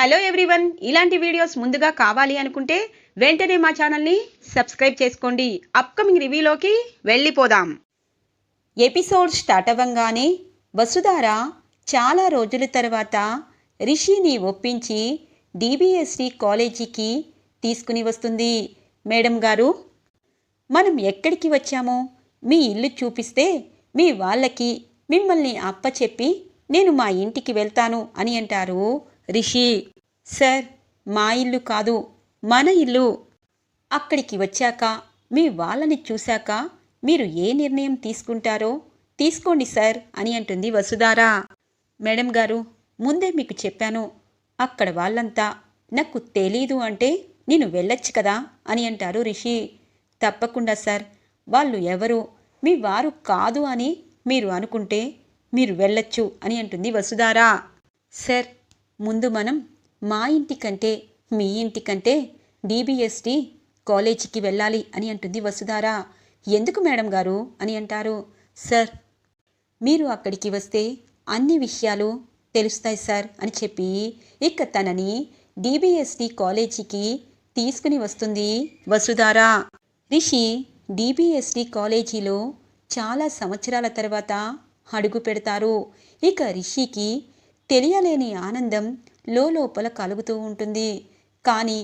Hello everyone ఇలాంటి videos ముందుగా కావాలి అనుకుంటే వెంటనే మా ఛానల్ని సబ్స్క్రైబ్ చేసుకోండి. అప్కమింగ్ రివ్యూలోకి వెళ్ళిపోదాం. ఎపిసోడ్ స్టార్ట్ అవ్వంగానే వసుధార చాలా రోజుల తర్వాత రిషిని ఒప్పించి డిబిఎస్టి కాలేజీకి తీసుకుని వస్తుంది. మేడం గారు మనం ఎక్కడికి వచ్చామో మీ ఇల్లు చూపిస్తే మీ వాళ్ళకి మిమ్మల్ని అప్పచెప్పి నేను మా ఇంటికి వెళ్తాను అని అంటారు. రిషి సార్ మా ఇల్లు కాదు మన ఇల్లు. అక్కడికి వచ్చాక మీ వాళ్ళని చూశాక మీరు ఏ నిర్ణయం తీసుకుంటారో తీసుకోండి సార్ అని అంటుంది వసుధారా. మేడం గారు ముందే మీకు చెప్పాను. అక్కడ వాళ్ళంతా నాకు తెలీదు అంటే నేను వెళ్ళొచ్చు కదా అని అంటారు రిషి. తప్పకుండా సార్ వాళ్ళు ఎవరు? మీ వారు కాదు అని మీరు అనుకుంటే మీరు వెళ్ళొచ్చు అని అంటుంది వసుధారా. సార్ ముందు మనం మా ఇంటి కంటే మీ ఇంటికంటే డీబీఎస్టీ కాలేజీకి వెళ్ళాలి అని అంటుంది వసుధార. ఎందుకు మేడం గారు? అని అంటారు. సార్ మీరు అక్కడికి వస్తే అన్ని విషయాలు తెలుస్తాయి సార్ అని చెప్పి ఇక తనని డీబీఎస్టీ కాలేజీకి తీసుకుని వస్తుంది వసుధార. రిషి డీబీఎస్టీ కాలేజీలో చాలా సంవత్సరాల తర్వాత అడుగు పెడతారు. ఇక రిషికి తెలియలేని ఆనందం లోపల కలుగుతూ ఉంటుంది. కానీ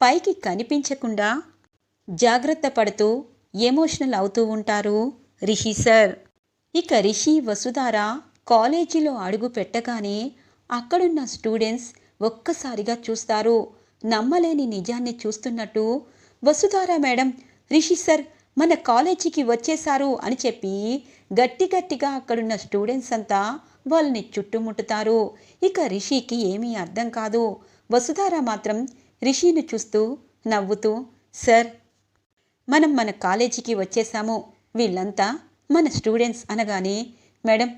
పైకి కనిపించకుండా జాగ్రత్త పడుతూ ఎమోషనల్ అవుతూ ఉంటారు రిషి సార్. ఇక రిషి వసుధార కాలేజీలో అడుగు పెట్టగానే అక్కడున్న స్టూడెంట్స్ ఒక్కసారిగా చూస్తారు. నమ్మలేని నిజాన్ని చూస్తున్నట్టు వసుధార మేడం రిషి సార్ మన కాలేజీకి వచ్చేశారు అని చెప్పి గట్టి గట్టిగా అక్కడున్న స్టూడెంట్స్ అంతా వాళ్ళని చుట్టుముట్టుతారు. ఇక రిషికి ఏమీ అర్థం కాదు. వసుధార మాత్రం రిషిని చూస్తూ నవ్వుతూ సార్ మనం మన కాలేజీకి వచ్చేసాము వీళ్ళంతా మన స్టూడెంట్స్ అనగానే మేడం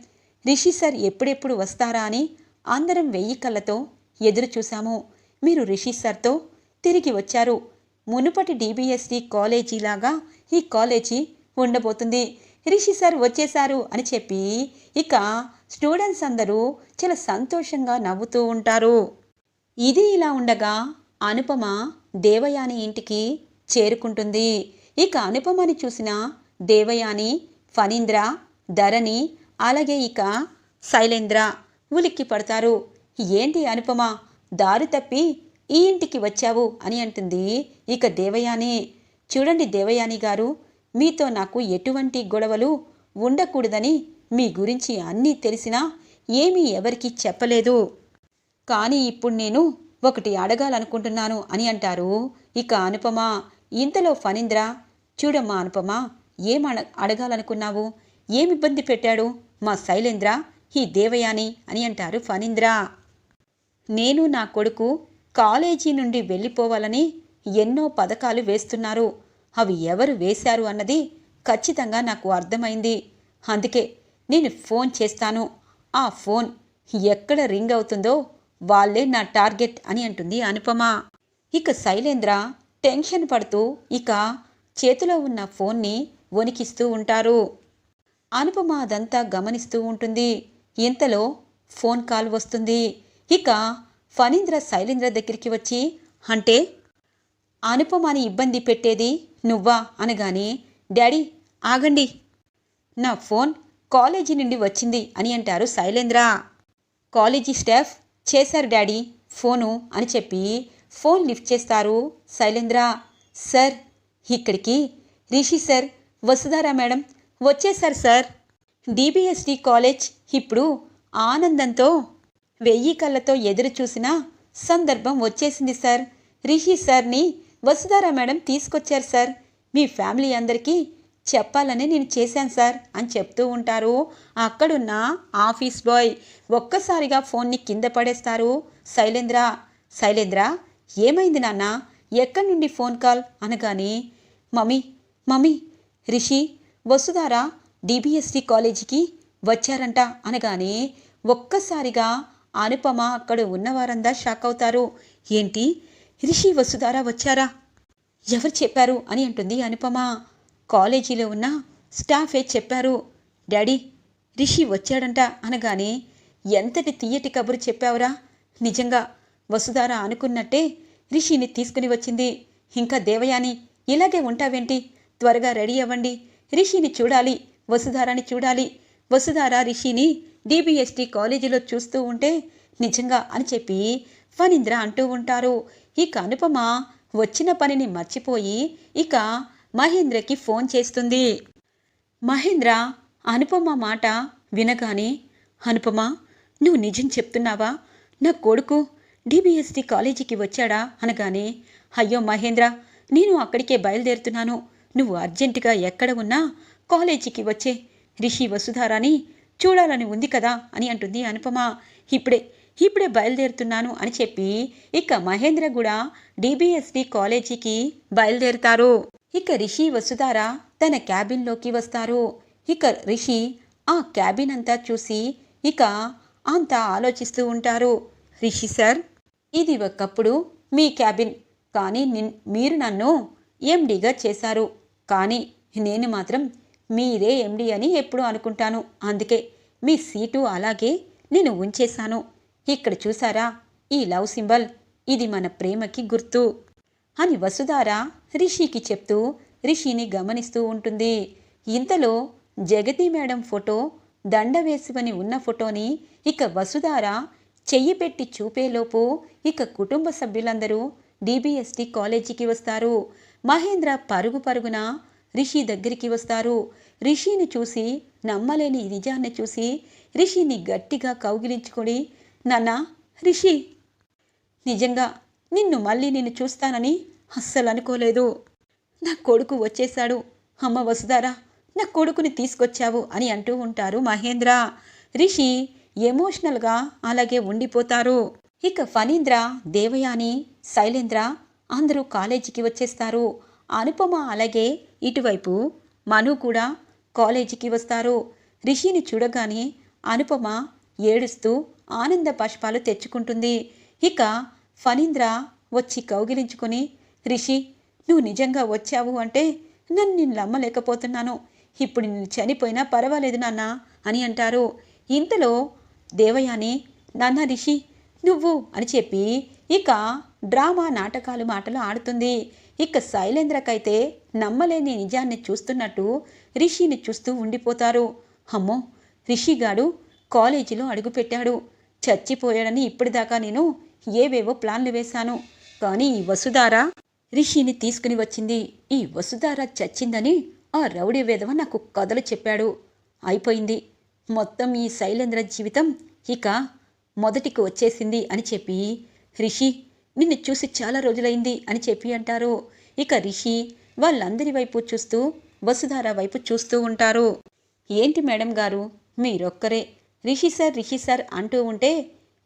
రిషి సార్ ఎప్పుడెప్పుడు వస్తారా అని అందరం వెయ్యి కళ్ళతో ఎదురు చూశాము. మీరు రిషి సార్తో తిరిగి వచ్చారు. మునుపటి డిబిఎస్సి కాలేజీలాగా ఈ కాలేజీ ఉండబోతుంది. రిషి సార్ వచ్చేశారు అని చెప్పి ఇక స్టూడెంట్స్ అందరూ చాలా సంతోషంగా నవ్వుతూ ఉంటారు. ఇది ఇలా ఉండగా అనుపమ దేవయాని ఇంటికి చేరుకుంటుంది. ఇక అనుపమని చూసిన దేవయాని ఫణీంద్ర ధరణి అలాగే ఇక శైలేంద్ర ఉలిక్కి పడతారు. ఏంటి అనుపమ దారి తప్పి ఈ ఇంటికి వచ్చావు? అని అంటుంది ఇక దేవయాని. చూడండి దేవయాని గారు మీతో నాకు ఎటువంటి గొడవలు ఉండకూడదని మీ గురించి అన్నీ తెలిసినా ఏమీ ఎవరికీ చెప్పలేదు. కానీ ఇప్పుడు నేను ఒకటి అడగాలనుకుంటున్నాను అని అంటారు. ఇక అనుపమ ఇంతలో ఫణీంద్ర చూడమ్మా అనుపమ ఏం అడ అడగాలనుకున్నావు? ఏమి ఇబ్బంది పెట్టాడు? మా శైలేంద్ర ఈ దేవయాని అని అంటారు ఫణీంద్ర. నేను నా కొడుకు కాలేజీ నుండి వెళ్ళిపోవాలని ఎన్నో పథకాలు వేస్తున్నారు. అవి ఎవరు వేశారు అన్నది ఖచ్చితంగా నాకు అర్థమైంది. అందుకే నేను ఫోన్ చేస్తాను. ఆ ఫోన్ ఎక్కడ రింగ్ అవుతుందో వాళ్ళే నా టార్గెట్ అని అంటుంది అనుపమ. ఇక శైలేంద్ర టెన్షన్ పడుతూ ఇక చేతిలో ఉన్న ఫోన్ని వణికిస్తూ ఉంటారు. అనుపమ అదంతా గమనిస్తూ ఉంటుంది. ఇంతలో ఫోన్ కాల్ వస్తుంది. ఇక ఫణీంద్ర శైలేంద్ర దగ్గరికి వచ్చి అంటే అనుపమని ఇబ్బంది పెట్టేది నువ్వా? అనగానే డాడీ ఆగండి. నా ఫోన్ కాలేజీ నుండి వచ్చింది అని అంటారు శైలేంద్ర. కాలేజీ స్టాఫ్ చేశారు డాడీ ఫోను అని చెప్పి ఫోన్ లిఫ్ట్ చేస్తారు శైలేంద్ర. సార్ ఇక్కడికి. రిషి సార్ వసుధారా మేడం వచ్చేశారు సార్. డిబిఎస్డి కాలేజ్ ఇప్పుడు ఆనందంతో వెయ్యి కళ్ళతో ఎదురు చూసిన సందర్భం వచ్చేసింది సార్. రిషి సార్ని వసుధారా మేడం తీసుకొచ్చారు సార్. మీ ఫ్యామిలీ అందరికీ చెప్పాలని నేను చేశాను సార్ అని చెప్తూ ఉంటారు. అక్కడున్న ఆఫీస్ బాయ్ ఒక్కసారిగా ఫోన్ని కింద పడేస్తారు. శైలేంద్ర శైలేంద్ర ఏమైంది నాన్న? ఎక్కడి నుండి ఫోన్ కాల్? అనగానే mummy mummy Rishi Vasudhara DBSC కాలేజీకి వచ్చారంట. అనగానే ఒక్కసారిగా అనుపమ అక్కడ ఉన్నవారందా షాక్ అవుతారు. ఏంటి? రిషి వసుధార వచ్చారా? ఎవరు చెప్పారు? అని అంటుంది అనుపమ. కాలేజీలో ఉన్న స్టాఫే చెప్పారు డాడీ రిషి వచ్చాడంట అనగానే ఎంతటి తీయటి కబురు చెప్పావురా? నిజంగా వసుధార అనుకున్నట్టే రిషిని తీసుకుని వచ్చింది. ఇంకా దేవయాని ఇలాగే ఉంటావేంటి? త్వరగా రెడీ అవ్వండి. రిషిని చూడాలి వసుధారాని చూడాలి. వసుధార రిషిని డిబిఎస్టి కాలేజీలో చూస్తూ ఉంటే నిజంగా అని చెప్పి ఫణీంద్ర అంటూ ఉంటారు. ఇక అనుపమ వచ్చిన పనిని మర్చిపోయి ఇక మహేంద్రకి ఫోన్ చేస్తుంది. మహేంద్ర అనుపమ మాట వినగానే అనుపమ నువ్వు నిజం చెప్తున్నావా? నా కొడుకు డిబిఎస్టి కాలేజీకి వచ్చాడా? అనగానే అయ్యో మహేంద్ర నేను అక్కడికే బయలుదేరుతున్నాను. నువ్వు అర్జెంటుగా ఎక్కడ ఉన్నా కాలేజీకి వచ్చే. రిషి వసుధారాని చూడాలని ఉంది కదా అని అంటుంది అనుపమ. ఇప్పుడే ఇప్పుడే బయలుదేరుతున్నాను అని చెప్పి ఇక మహేంద్ర కూడా డిబిఎస్డి కాలేజీకి బయలుదేరుతారు. ఇక రిషి వసుధార తన క్యాబిన్లోకి వస్తారు. ఇక రిషి ఆ క్యాబిన్ అంతా చూసి ఇక అంతా ఆలోచిస్తూ ఉంటారు. రిషి సార్ ఇది ఒకప్పుడు మీ క్యాబిన్ కానీ నిన్ మీరు నన్ను ఎండీగా చేశారు. కానీ నేను మాత్రం మీరే ఎండి అని ఎప్పుడూ అనుకుంటాను. అందుకే మీ సీటు అలాగే నేను ఉంచేశాను. ఇక్కడ చూసారా ఈ లవ్ సింబల్. ఇది మన ప్రేమకి గుర్తు. అని వసుధార రిషికి చెప్తూ రిషిని గమనిస్తూ ఉంటుంది. ఇంతలో జగతి మేడం ఫోటో దండ వేసుకొని ఉన్న ఫోటోని ఇక వసుధార చెయ్యి పెట్టి చూపేలోపు ఇక కుటుంబ సభ్యులందరూ డిబిఎస్టి కాలేజీకి వస్తారు. మహేంద్ర పరుగు పరుగున రిషి దగ్గరికి వస్తారు. రిషిని చూసి నమ్మలేని నిజాన్ని చూసి రిషిని గట్టిగా కౌగిలించుకొని నాన్నా రిషి. నిజంగా నిన్ను మళ్ళీ నేను చూస్తానని అస్సలు అనుకోలేదు. నా కొడుకు వచ్చేశాడు. అమ్మ వసుధారా నా కొడుకుని తీసుకొచ్చావు అని అంటూ ఉంటారు మహేంద్ర. రిషి ఎమోషనల్గా అలాగే ఉండిపోతారు. ఇక ఫణీంద్ర దేవయాని శైలేంద్ర అందరూ కాలేజీకి వచ్చేస్తారు. అనుపమ అలాగే ఇటువైపు మను కూడా కాలేజీకి వస్తారు. రిషిని చూడగానే అనుపమ ఏడుస్తూ ఆనంద పుష్పాలు తెచ్చుకుంటుంది. ఇక ఫణీంద్ర వచ్చి కౌగిలించుకుని రిషి నువ్వు నిజంగా వచ్చావు అంటే నన్ను నేను నమ్మలేకపోతున్నాను. ఇప్పుడు నేను చనిపోయినా పర్వాలేదు నాన్న అని అంటారు. ఇంతలో దేవయాని నాన్న రిషి నువ్వు అని చెప్పి ఇక డ్రామా నాటకాలు మాటలు ఆడుతుంది. ఇక శైలేంద్రకైతే నమ్మలేని నిజాన్ని చూస్తున్నట్టు రిషిని చూస్తూ ఉండిపోతారు. అమ్మో రిషిగాడు కాలేజీలో అడుగుపెట్టాడు. చచ్చిపోయాడని ఇప్పటిదాకా నేను ఏవేవో ప్లాన్లు వేశాను. కానీ ఈ వసుధార రిషిని తీసుకుని వచ్చింది. ఈ వసుధార చచ్చిందని ఆ రౌడీ వేధవ నాకు కథలు చెప్పాడు. అయిపోయింది. మొత్తం ఈ శైలేంద్ర జీవితం ఇక మొదటికి వచ్చేసింది అని చెప్పి రిషి నిన్ను చూసి చాలా రోజులైంది అని చెప్పి అంటారు. ఇక రిషి వాళ్ళందరి వైపు చూస్తూ వసుధార వైపు చూస్తూ ఉంటారు. ఏంటి మేడం గారు? మీరొక్కరే. రిషి సార్ రిషి సార్ అంటూ ఉంటే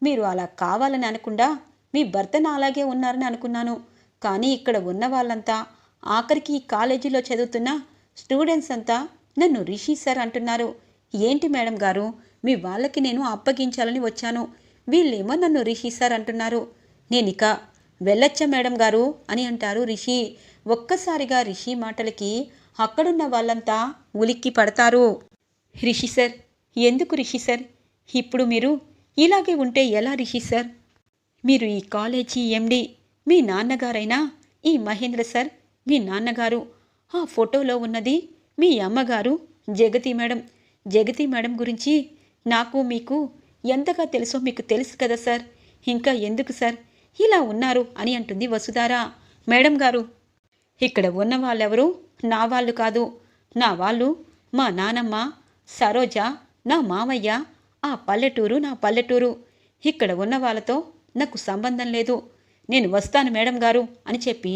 మీరు అలా కావాలని అనకుండా మీ భర్తను అలాగే ఉన్నారని అనుకున్నాను. కానీ ఇక్కడ ఉన్న వాళ్ళంతా ఆఖరికి ఈ కాలేజీలో చదువుతున్న స్టూడెంట్స్ అంతా నన్ను రిషి సార్ అంటున్నారు. ఏంటి మేడం గారు మీ వాళ్ళకి నేను అప్పగించాలని వచ్చాను. వీళ్ళేమో నన్ను రిషి సార్ అంటున్నారు. నేనిక వెళ్ళొచ్చా మేడం గారు అని అంటారు రిషి. ఒక్కసారిగా రిషి మాటలకి అక్కడున్న వాళ్ళంతా ఉలిక్కి పడతారు. రిషి సార్ ఎందుకు రిషి సార్? ఇప్పుడు మీరు ఇలాగే ఉంటే ఎలా రిషి సార్? మీరు ఈ కాలేజీ ఎండి మీ నాన్నగారైనా ఈ మహేంద్ర సార్ మీ నాన్నగారు ఆ ఫోటోలో ఉన్నది మీ అమ్మగారు జగతి మేడం. జగతి మేడం గురించి నాకు మీకు ఎంతగా తెలుసో మీకు తెలుసు కదా సార్. ఇంకా ఎందుకు సార్? ఇలా ఉన్నారు అని అంటుంది వసుధారా. మేడం గారు ఇక్కడ ఉన్న వాళ్ళెవరు? నా వాళ్ళు కాదు. నా వాళ్ళు మా నానమ్మ సరోజ నా మామయ్య ఆ పల్లెటూరు నా పల్లెటూరు. ఇక్కడ ఉన్న వాళ్ళతో నాకు సంబంధం లేదు. నేను వస్తాను మేడం గారు అని చెప్పి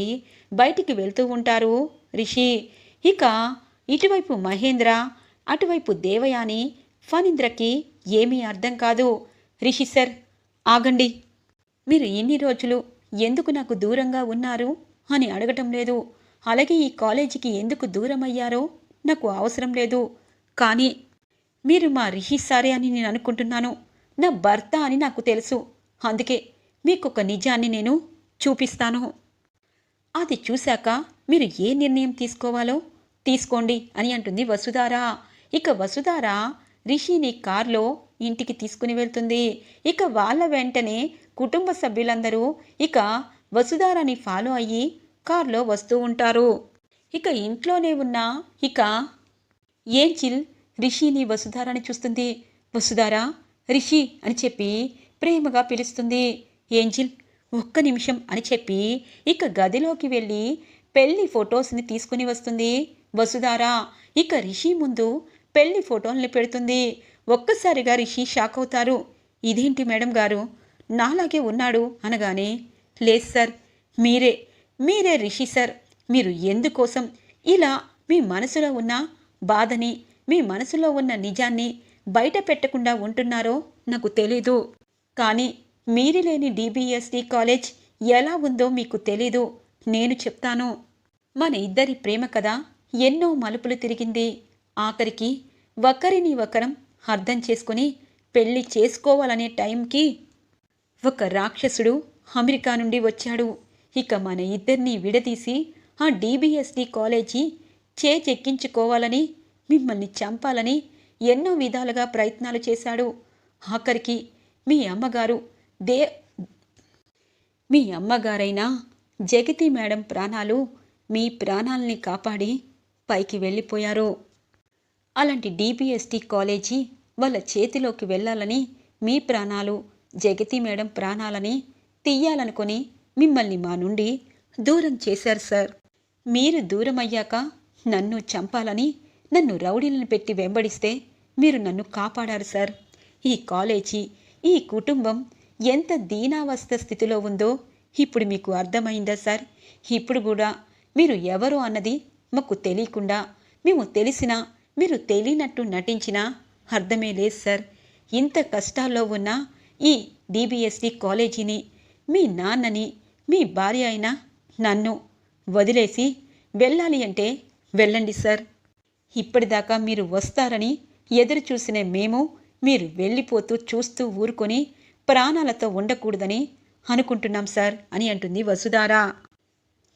బయటికి వెళ్తూ ఉంటారు రిషి. ఇక ఇటువైపు మహేంద్ర అటువైపు దేవయాని ఫణీంద్రకి ఏమీ అర్థం కాదు. రిషి సార్ ఆగండి. మీరు ఇన్ని రోజులు ఎందుకు నాకు దూరంగా ఉన్నారు అని అడగటం లేదు. అలాగే ఈ కాలేజీకి ఎందుకు దూరం అయ్యారో నాకు అవసరం లేదు. కానీ మీరు మా రిషి సారే అని నేను అనుకుంటున్నాను. నా భర్త అని నాకు తెలుసు. అందుకే మీకొక నిజాన్ని నేను చూపిస్తాను. అది చూశాక మీరు ఏ నిర్ణయం తీసుకోవాలో తీసుకోండి అని అంటుంది వసుధార. ఇక వసుధార రిషిని కార్లో ఇంటికి తీసుకుని వెళ్తుంది. ఇక వాళ్ళ వెంటనే కుటుంబ సభ్యులందరూ ఇక వసుధారాని ఫాలో అయ్యి కారులో వస్తూ ఉంటారు. ఇక ఇంట్లోనే ఉన్న ఇక ఏంచిల్ రిషిని వసుధారాని చూస్తుంది. వసుధారా రిషి అని చెప్పి ప్రేమగా పిలుస్తుంది. ఏంజిల్ ఒక్క నిమిషం అని చెప్పి ఇక గదిలోకి వెళ్ళి పెళ్ళి ఫొటోస్ని తీసుకుని వస్తుంది. వసుధారా ఇక రిషి ముందు పెళ్ళి ఫోటోల్ని పెడుతుంది. ఒక్కసారిగా రిషి షాక్ అవుతారు. ఇదేంటి మేడం గారు? నాలాగే ఉన్నాడు? అనగానే లేదు సార్ మీరే మీరే రిషి సార్. మీరు ఎందుకోసం ఇలా మీ మనసులో ఉన్న బాధని మీ మనసులో ఉన్న నిజాన్ని బయట పెట్టకుండా ఉంటున్నారో నాకు తెలీదు. కానీ మీరు లేని డిబిఎస్డి కాలేజ్ ఎలా ఉందో మీకు తెలీదు. నేను చెప్తాను. మన ఇద్దరి ప్రేమ కథ ఎన్నో మలుపులు తిరిగింది. ఆఖరికి ఒకరిని ఒకరం అర్థం చేసుకుని పెళ్ళి చేసుకోవాలనే టైంకి ఒక రాక్షసుడు అమెరికా నుండి వచ్చాడు. ఇక మన ఇద్దరిని విడదీసి ఆ డీబీఎస్డి కాలేజీ చేజెక్కించుకోవాలని మిమ్మల్ని చంపాలని ఎన్నో విధాలుగా ప్రయత్నాలు చేశాడు. ఆఖరికి మీ అమ్మగారు దే మీ అమ్మగారైన జగతి మేడం ప్రాణాలు మీ ప్రాణాల్ని కాపాడి పైకి వెళ్ళిపోయారు. అలాంటి డిబిఎస్టి కాలేజీ వాళ్ళ చేతిలోకి వెళ్ళాలని మీ ప్రాణాలు జగతి మేడం ప్రాణాలని తీయాలనుకుని మిమ్మల్ని మా నుండి దూరం చేశారు సార్. మీరు దూరం అయ్యాక నన్ను చంపాలని నన్ను రౌడీలను పెట్టి వెంబడిస్తే మీరు నన్ను కాపాడారు సార్. ఈ కాలేజీ ఈ కుటుంబం ఎంత దీనావస్థ స్థితిలో ఉందో ఇప్పుడు మీకు అర్థమైందా సార్? ఇప్పుడు కూడా మీరు ఎవరు అన్నది మాకు తెలియకుండా మేము తెలిసినా మీరు తెలియనట్టు నటించినా అర్థమే లేదు సార్. ఇంత కష్టాల్లో ఉన్న ఈ డిబిఎస్డి కాలేజీని మీ నాన్నని మీ భార్య అయిన నన్ను వదిలేసి వెళ్ళాలి అంటే వెళ్ళండి సార్. ఇప్పటిదాకా మీరు వస్తారని ఎదురు చూసిన మేము మీరు వెళ్ళిపోతూ చూస్తూ ఊరుకొని ప్రాణాలతో ఉండకూడదని అనుకుంటున్నాం సార్ అని అంటుంది వసుధారా.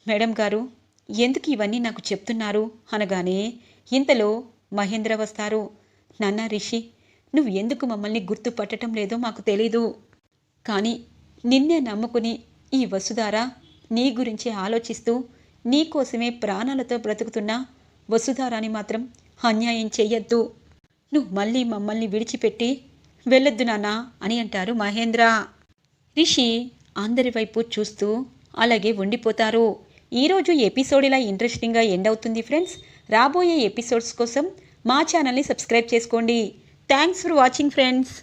మేడం గారు ఎందుకు ఇవన్నీ నాకు చెప్తున్నారు అనగానే ఇంతలో మహేంద్ర వస్తారు. నాన్న రిషి నువ్వు ఎందుకు మమ్మల్ని గుర్తుపట్టడం లేదో మాకు తెలీదు. కానీ నిన్నే నమ్ముకుని ఈ వసుధార నీ గురించి ఆలోచిస్తూ నీకోసమే ప్రాణాలతో బ్రతుకుతున్నా వసుధారాని మాత్రం అన్యాయం చెయ్యొద్దు. నువ్వు మళ్ళీ మమ్మల్ని విడిచిపెట్టి వెళ్ళొద్దు నానా అని అంటారు మహేంద్ర. రిషి అందరి వైపు చూస్తూ అలాగే ఉండిపోతారు. ఈరోజు ఎపిసోడ్ ఇలా ఇంట్రెస్టింగ్గా ఎండ్ అవుతుంది ఫ్రెండ్స్. రాబోయే ఎపిసోడ్స్ కోసం మా ఛానల్ని సబ్స్క్రైబ్ చేసుకోండి. Thanks for watching friends.